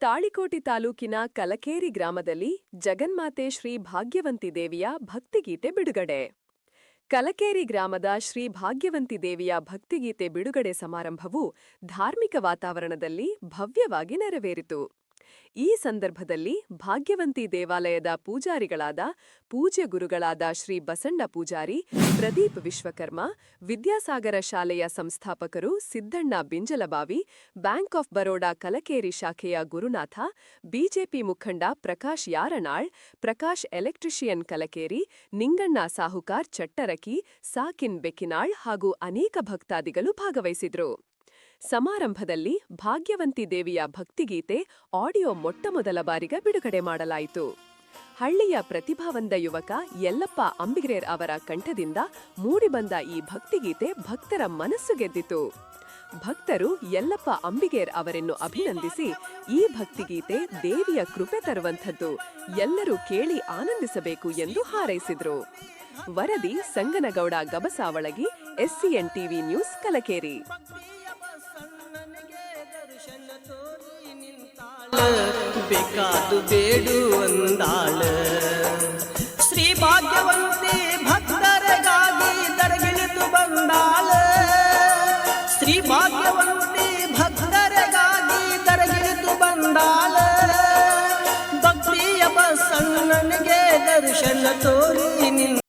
ತಾಳಿಕೋಟಿ ತಾಲೂಕಿನ ಕಲಕೇರಿ ಗ್ರಾಮದಲ್ಲಿ ಜಗನ್ಮಾತೆ ಶ್ರೀ ಭಾಗ್ಯವಂತಿ ದೇವಿಯ ಭಕ್ತಿಗೀತೆ ಬಿಡುಗಡೆ. ಕಲಕೇರಿ ಗ್ರಾಮದ ಶ್ರೀ ಭಾಗ್ಯವಂತಿ ದೇವಿಯ ಭಕ್ತಿಗೀತೆ ಬಿಡುಗಡೆ ಸಮಾರಂಭವು ಧಾರ್ಮಿಕ ವಾತಾವರಣದಲ್ಲಿ ಭವ್ಯವಾಗಿ ನೆರವೇರಿತು. ಈ ಸಂದರ್ಭದಲ್ಲಿ ಭಾಗ್ಯವಂತಿ ದೇವಾಲಯದ ಪೂಜಾರಿಗಳಾದ ಪೂಜ್ಯ ಗುರುಗಳಾದ ಶ್ರೀ ಬಸಣ್ಣ ಪೂಜಾರಿ, ಪ್ರದೀಪ್ ವಿಶ್ವಕರ್ಮ, ವಿದ್ಯಾಸಾಗರ ಶಾಲೆಯ ಸಂಸ್ಥಾಪಕರು ಸಿದ್ದಣ್ಣ ಬಿಂಜಲಬಾವಿ, ಬ್ಯಾಂಕ್ ಆಫ್ ಬರೋಡಾ ಕಲಕೇರಿ ಶಾಖೆಯ ಗುರುನಾಥ, ಬಿಜೆಪಿ ಮುಖಂಡ ಪ್ರಕಾಶ್ ಯಾರನಾಳ್, ಪ್ರಕಾಶ್ ಎಲೆಕ್ಟ್ರಿಷಿಯನ್ ಕಲಕೇರಿ, ನಿಂಗಣ್ಣ ಸಾಹುಕಾರ್ ಚಟ್ಟರಕಿ, ಸಾಕಿನ್ ಬೆಕ್ಕಿನಾಳ್ ಹಾಗೂ ಅನೇಕ ಭಕ್ತಾದಿಗಳು ಭಾಗವಹಿಸಿದ್ರು. ಸಮಾರಂಭದಲ್ಲಿ ಭಾಗ್ಯವಂತಿ ದೇವಿಯ ಭಕ್ತಿಗೀತೆ ಆಡಿಯೋ ಮೊಟ್ಟಮೊದಲ ಬಾರಿಗೆ ಬಿಡುಗಡೆ ಮಾಡಲಾಯಿತು. ಹಳ್ಳಿಯ ಪ್ರತಿಭಾವಂತ ಯುವಕ ಯಲ್ಲಪ್ಪ ಅಂಬಿಗ್ರೇರ್ ಅವರ ಕಂಠದಿಂದ ಮೂಡಿಬಂದ ಈ ಭಕ್ತಿಗೀತೆ ಭಕ್ತರ ಮನಸ್ಸು ಗೆದ್ದಿತು. ಭಕ್ತರು ಯಲ್ಲಪ್ಪ ಅಂಬಿಗೇರ್ ಅವರನ್ನು ಅಭಿನಂದಿಸಿ ಈ ಭಕ್ತಿಗೀತೆ ದೇವಿಯ ಕೃಪೆ ತರುವಂಥದ್ದು ಎಲ್ಲರೂ ಕೇಳಿ ಆನಂದಿಸಬೇಕು ಎಂದು ಹಾರೈಸಿದರು. ವರದಿ Sanganagouda Gabasavalagi, SCN TV news Kalakeri. ಬೇಕಾದು ಬೇಡು ಅಂದಾಳ. ಶ್ರೀ ಭಾಗ್ಯವಂತಿ ಭಕ್ತರಗಾಗಿ ದರಗಿಳಿದು ಬಂದಾಳ. ಶ್ರೀ ಭಾಗ್ಯವಂತಿ ಭಕ್ತರಗಾಗಿ ದರಗಿಳಿದು ಬಂದಾಳ. ಭಕ್ತಿಯ ಬಸಣ್ಣನಿಗೆ ದರ್ಶನ ತೋರಿ ನಿಂತ